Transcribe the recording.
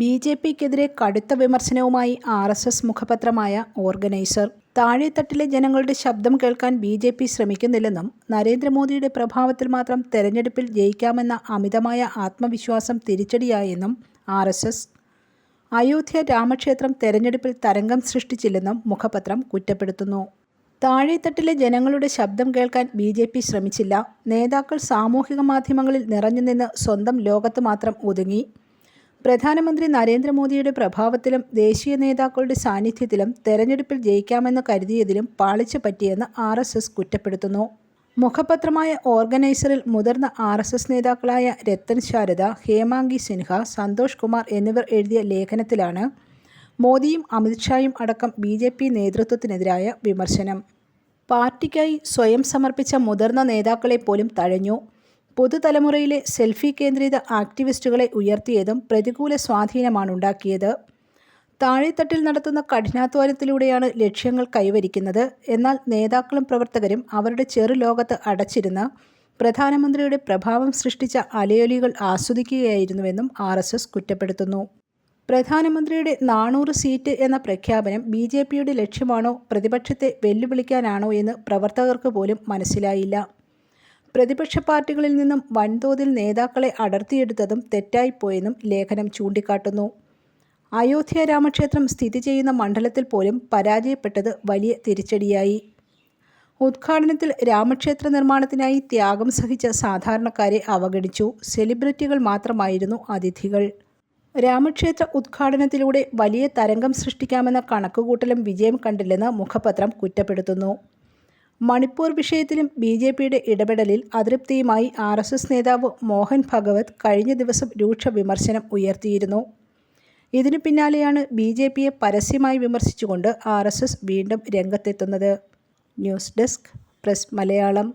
B J പിക്കെതിരെ കടുത്ത വിമർശനവുമായി ആർ എസ് എസ് മുഖപത്രമായ ഓർഗനൈസർ. താഴെത്തട്ടിലെ ജനങ്ങളുടെ ശബ്ദം കേൾക്കാൻ ബി ജെ പി ശ്രമിക്കുന്നില്ലെന്നും നരേന്ദ്രമോദിയുടെ പ്രഭാവത്തിൽ മാത്രം തെരഞ്ഞെടുപ്പിൽ ജയിക്കാമെന്ന അമിതമായ ആത്മവിശ്വാസം തിരിച്ചടിയായെന്നും ആർ എസ് എസ്. അയോധ്യ രാമക്ഷേത്രം തെരഞ്ഞെടുപ്പിൽ തരംഗം സൃഷ്ടിച്ചില്ലെന്നും മുഖപത്രം കുറ്റപ്പെടുത്തുന്നു. താഴെത്തട്ടിലെ ജനങ്ങളുടെ ശബ്ദം കേൾക്കാൻ ബി ജെ പി ശ്രമിച്ചില്ല. നേതാക്കൾ സാമൂഹിക മാധ്യമങ്ങളിൽ നിറഞ്ഞുനിന്ന് സ്വന്തം ലോകത്ത് മാത്രം ഒതുങ്ങി. പ്രധാനമന്ത്രി നരേന്ദ്രമോദിയുടെ പ്രഭാവത്തിലും ദേശീയ നേതാക്കളുടെ സാന്നിധ്യത്തിലും തെരഞ്ഞെടുപ്പിൽ ജയിക്കാമെന്ന് കരുതിയതിലും പാളിച്ച പറ്റിയെന്ന് ആർ എസ് എസ് കുറ്റപ്പെടുത്തുന്നു. മുഖപത്രമായ ഓർഗനൈസറിൽ മുതിർന്ന ആർ എസ് എസ് നേതാക്കളായ രത്തൻ ശാരദ ഹേമാംഗി സിൻഹ സന്തോഷ് കുമാർ എന്നിവർ എഴുതിയ ലേഖനത്തിലാണ് മോദിയും അമിത്ഷായും അടക്കം ബി ജെ പി നേതൃത്വത്തിനെതിരായ വിമർശനം. പാർട്ടിക്കായി സ്വയം സമർപ്പിച്ച മുതിർന്ന നേതാക്കളെ പോലും തഴഞ്ഞു. പുതുതലമുറയിലെ സെൽഫി കേന്ദ്രിത ആക്ടിവിസ്റ്റുകളെ ഉയർത്തിയതും പ്രതികൂല സ്വാധീനമാണ് ഉണ്ടാക്കിയത്. താഴെത്തട്ടിൽ നടത്തുന്ന കഠിനാധ്വാനത്തിലൂടെയാണ് ലക്ഷ്യങ്ങൾ കൈവരിക്കുന്നത്. എന്നാൽ നേതാക്കളും പ്രവർത്തകരും അവരുടെ ചെറു ലോകത്ത് അടച്ചിരുന്ന് പ്രധാനമന്ത്രിയുടെ പ്രഭാവം സൃഷ്ടിച്ച അലയൊലികൾ ആസ്വദിക്കുകയായിരുന്നുവെന്നും ആർ എസ് എസ് കുറ്റപ്പെടുത്തുന്നു. പ്രധാനമന്ത്രിയുടെ നാനൂറ് സീറ്റ് എന്ന പ്രഖ്യാപനം ബി ജെ പിയുടെ ലക്ഷ്യമാണോ? പ്രതിപക്ഷത്തെ വെല്ലുവിളിക്കാനാണോ എന്ന് പ്രവർത്തകർക്ക് പോലും മനസ്സിലായില്ല. പ്രതിപക്ഷ പാർട്ടികളിൽ നിന്നും വൻതോതിൽ നേതാക്കളെ അടർത്തിയെടുത്തതും തെറ്റായിപ്പോയെന്നും ലേഖനം ചൂണ്ടിക്കാട്ടുന്നു. അയോധ്യ രാമക്ഷേത്രം സ്ഥിതി ചെയ്യുന്ന മണ്ഡലത്തിൽ പോലും പരാജയപ്പെട്ടത് വലിയ തിരിച്ചടിയായി. ഉദ്ഘാടനത്തിൽ രാമക്ഷേത്ര നിർമ്മാണത്തിനായി ത്യാഗം സഹിച്ച സാധാരണക്കാരെ അവഗണിച്ചു. സെലിബ്രിറ്റികൾ മാത്രമായിരുന്നു അതിഥികൾ. രാമക്ഷേത്ര ഉദ്ഘാടനത്തിലൂടെ വലിയ തരംഗം സൃഷ്ടിക്കാമെന്ന കണക്കുകൂട്ടലും വിജയം കണ്ടില്ലെന്ന് മുഖപത്രം കുറ്റപ്പെടുത്തുന്നു. മണിപ്പൂർ വിഷയത്തിലും ബി ജെ പിയുടെ ഇടപെടലിൽ അതൃപ്തിയുമായി ആർ എസ് എസ് നേതാവ് മോഹൻ ഭഗവത് കഴിഞ്ഞ ദിവസം രൂക്ഷ വിമർശനം ഉയർത്തിയിരുന്നു. ഇതിനു പിന്നാലെയാണ് ബി ജെ പിയെ പരസ്യമായി വിമർശിച്ചുകൊണ്ട് ആർ എസ് എസ് വീണ്ടും രംഗത്തെത്തുന്നത്. News desk press Malayalam.